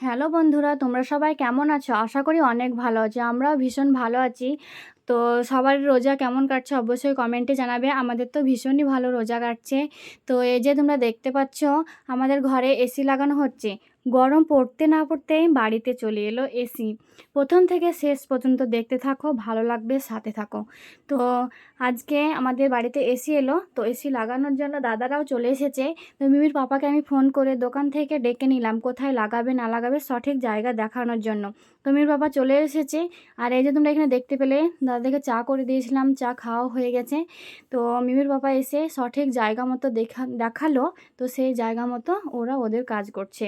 Hello বন্ধুরা, তোমরা সবাই কেমন আছো? আশা করি অনেক ভালো আছো, আমরাও ভীষণ ভালো আছি। তো সবার রোজা কেমন কাটছে অবশ্যই কমেন্টে জানাবে, আমাদের তো ভীষণই ভালো রোজা কাটছে। তো এই যে তোমরা দেখতে পাচ্ছ, আমাদের ঘরে এসি লাগানো হচ্ছে। গরম পড়তে না পড়তেই বাড়িতে চলে এলো এসি। প্রথম থেকে শেষ পর্যন্ত দেখতে থাকো, ভালো লাগবে, সাথে থাকো। তো আজকে আমাদের বাড়িতে এসি এলো, তো এসি লাগানোর জন্য দাদারাও চলে এসেছে। তো মিমির পাপাকে আমি ফোন করে দোকান থেকে ডেকে নিলাম, কোথায় লাগাবে, না লাগাবে সঠিক জায়গা দেখানোর জন্য। তো মিমির পাপা চলে এসেছে, আর এই যে তোমরা এখানে দেখতে পেলে দাদাকে চা করে দিয়েছিলাম, চা খাওয়া হয়ে গেছে। তো মিমির পাপা এসে সঠিক জায়গা মতো দেখা, দেখাল, তো সেই জায়গা মতো ওরা ওদের কাজ করছে।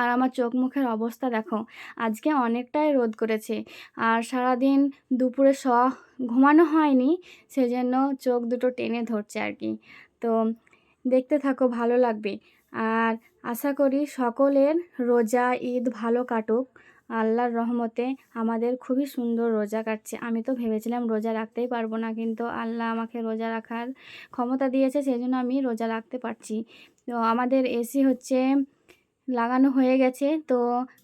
আর আমার চোখ মুখের অবস্থা দেখো, আজকে অনেকটাই রোদ করেছে। আর সারাদিন দুপুরে স ঘুমানো হয়নি, সেজন্য চোখ দুটো টেনে ধরছে আর কি। তো দেখতে থাকো, ভালো লাগবে। আর আশা করি সকলের রোজা, ঈদ ভালো কাটুক। আল্লাহর রহমতে আমাদের খুবই সুন্দর রোজা কাটছে। আমি তো ভেবেছিলাম রোজা রাখতেই পারব না, কিন্তু আল্লাহ আমাকে রোজা রাখার ক্ষমতা দিয়েছে সেই জন্য আমি রোজা রাখতে পারছি। তো আমাদের এসি হচ্ছে লাগানো হয়ে গেছে। তো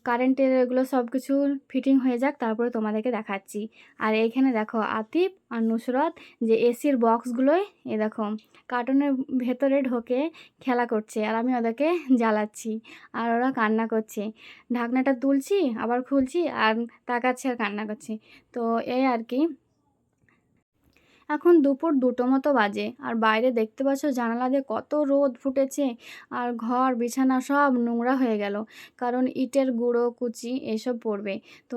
কারেন্টের এগুলো সব কিছু ফিটিং হয়ে যাক, তারপরে তোমাদেরকে দেখাচ্ছি। আর এইখানে দেখো আতিফ আর নুসরত যে এসির বক্সগুলোই এ দেখো কার্টুনের ভেতরে ঢোকে খেলা করছে আর আমি ওদেরকে জ্বালাচ্ছি আর ওরা কান্না করছে। ঢাকনাটা তুলছি, আবার খুলছি আর তাকাচ্ছে আর কান্না করছে। তো এই আর কি এখন দুপুর দুটো মতো বাজে। আর বাইরে দেখতে পাচ্ছ জানালা দিয়ে কত রোদ ফুটেছে। আর ঘর, বিছানা সব নোংরা হয়ে গেল। কারণ ইটের গুঁড়ো, কুচি এসব পড়বে। তো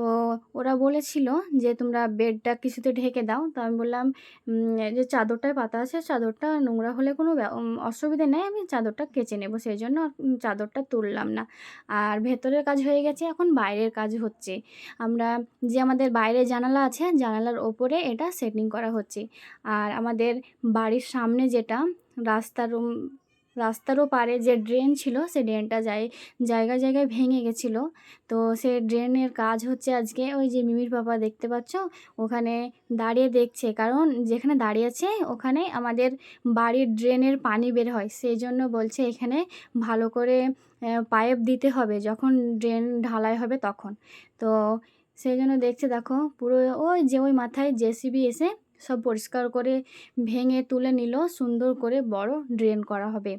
ওরা বলেছিল যে, তোমরা বেডটা কিছুতে ঢেকে দাও। তো আমি বললাম যে চাদরটায় পাতা আছে, চাদরটা নোংরা হলে কোনো অসুবিধে নেই। আমি চাদরটা কেচে নেব। সেই জন্য চাদরটা তুললাম না। আর ভেতরের কাজ হয়ে গেছে, এখন বাইরের কাজ হচ্ছে। আমরা যে আমাদের বাইরে জানালা আছে, জানালার ওপরে এটা সেটিং করা হচ্ছে। আর আমাদের বাড়ির সামনে যেটা, রাস্তার রাস্তারও পারে যে ড্রেন ছিল, সে ড্রেনটা যায় জায়গায় জায়গায় ভেঙে গেছিল। তো সে ড্রেনের কাজ হচ্ছে আজকে ওই যে মিমির বাবা দেখতে পাচ্ছ, ওখানে দাঁড়িয়ে দেখছে। কারণ যেখানে দাঁড়িয়েছে ওখানে আমাদের বাড়ির ড্রেনের পানি বের হয়। সেই জন্য বলছে এখানে ভালো করে পাইপ দিতে হবে। যখন ড্রেন ঢালাই হবে তখন। তো সেই জন্য দেখছে, দেখো, পুরো ওই যে ওই মাথায় জেসিবি এসে সব পরিষ্কার করে ভেঙে তুলে নিল। সুন্দর করে বড় ড্রেন করা হবে।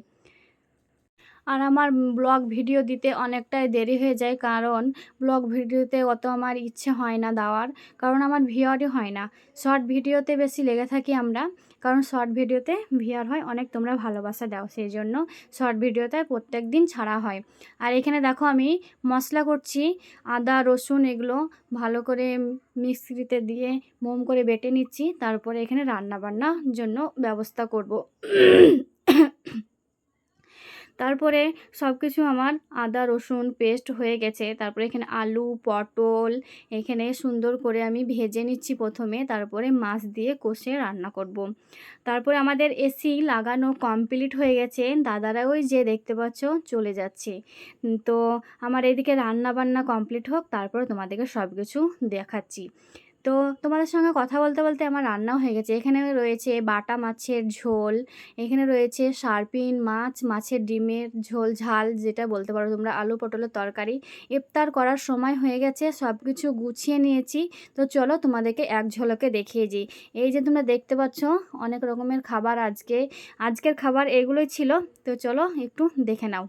আর আমার ব্লগ ভিডিও দিতে অনেকটাই দেরি হয়ে যায় কারণ ব্লগ ভিডিওতে অত আমার ইচ্ছে হয় না দেওয়ার, কারণ আমার ভিওরই হয় না। শর্ট ভিডিওতে বেশি লেগে থাকি আমরা, কারণ শর্ট ভিডিওতে ভিওর হয়, অনেক তোমরা ভালোবাসা দাও, সেই জন্য শর্ট ভিডিওতে প্রত্যেক দিন ছাড়া হয়। আর এখানে দেখো আমি মশলা করছি, আদা, রসুন এগুলো ভালো করে মিক্সিতে দিয়ে মোম করে বেটে নিচ্ছি, তারপরে এখানে রান্না বান্নার জন্য ব্যবস্থা করব। তারপরে সব কিছু আমার আদা, রসুন পেস্ট হয়ে গেছে। তারপরে এখানে আলু, পটল এখানে সুন্দর করে আমি ভেজে নিচ্ছি প্রথমে। তারপরে মাছ দিয়ে কষে রান্না করব। তারপরে আমাদের এসি লাগানো কমপ্লিট হয়ে গেছে। দাদারা ওই যে দেখতে পাচ্ছ, চলে যাচ্ছে। তো আমার এদিকে রান্না বান্না কমপ্লিট হোক, তারপরে তোমাদেরকে সব কিছু দেখাচ্ছি। তো তোমাদের সঙ্গে কথা বলতে বলতে আমার রান্নাও হয়ে গেছে। এখানে রয়েছে বাটা মাছের ঝোল, এখানে রয়েছে সার্পিন মাছ, মাছের ডিমের ঝোল, ঝাল, যেটা বলতে পারো তোমরা, আলু পটলের তরকারি। ইফতার করার সময় হয়ে গেছে সব কিছু গুছিয়ে নিয়েছি। তো চলো তোমাদেরকে এক ঝলকে দেখিয়ে দিই। এই যে তোমরা দেখতে পাচ্ছ, অনেক রকমের খাবার আজকে। আজকের খাবার এগুলোই ছিল। তো চলো একটু দেখে নাও।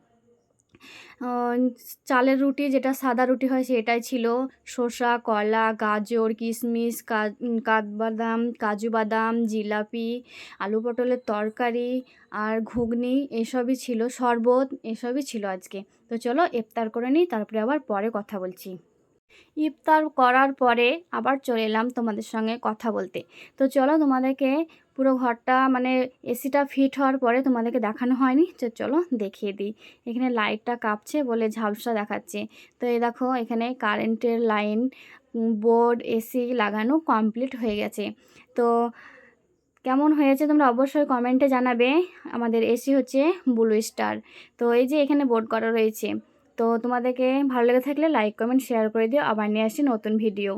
চালের রুটি যেটা সাদা রুটি হয় সেটাই ছিল। শসা, কলা, গাজর, কিশমিশ কাঠবাদাম, কাজু বাদাম, জিলাপি, আলু পটলের তরকারি আর ঘুগনি এসবই ছিল, শরবত এসবই ছিল আজকে। তো চলো, ইফতার করে নিই, তারপরে আবার পরে কথা বলছি। ইফতার করার পরে আবার চলে এলাম তোমাদের সঙ্গে কথা বলতে। তো চলো তোমাদেরকে পুরো ঘরটা মানে এসিটা ফিট হওয়ার পরে তোমাদেরকে দেখানো হয়নি, তো চলো দেখিয়ে দিই। এখানে লাইটটা কাঁপছে বলে ঝালসা দেখাচ্ছে। তো এই দেখো এখানে কারেন্টের লাইন বোর্ড, এসি লাগানো কমপ্লিট হয়ে গেছে। তো কেমন হয়েছে তোমরা অবশ্যই কমেন্টে জানাবে। আমাদের এসি হচ্ছে ব্লু স্টার। তো এই যে এখানে বোর্ড করা রয়েছে। তো তোমাদেরকে ভালো লেগে থাকলে লাইক কমেন্ট শেয়ার করে দিও। আবার নিয়ে আসি নতুন ভিডিও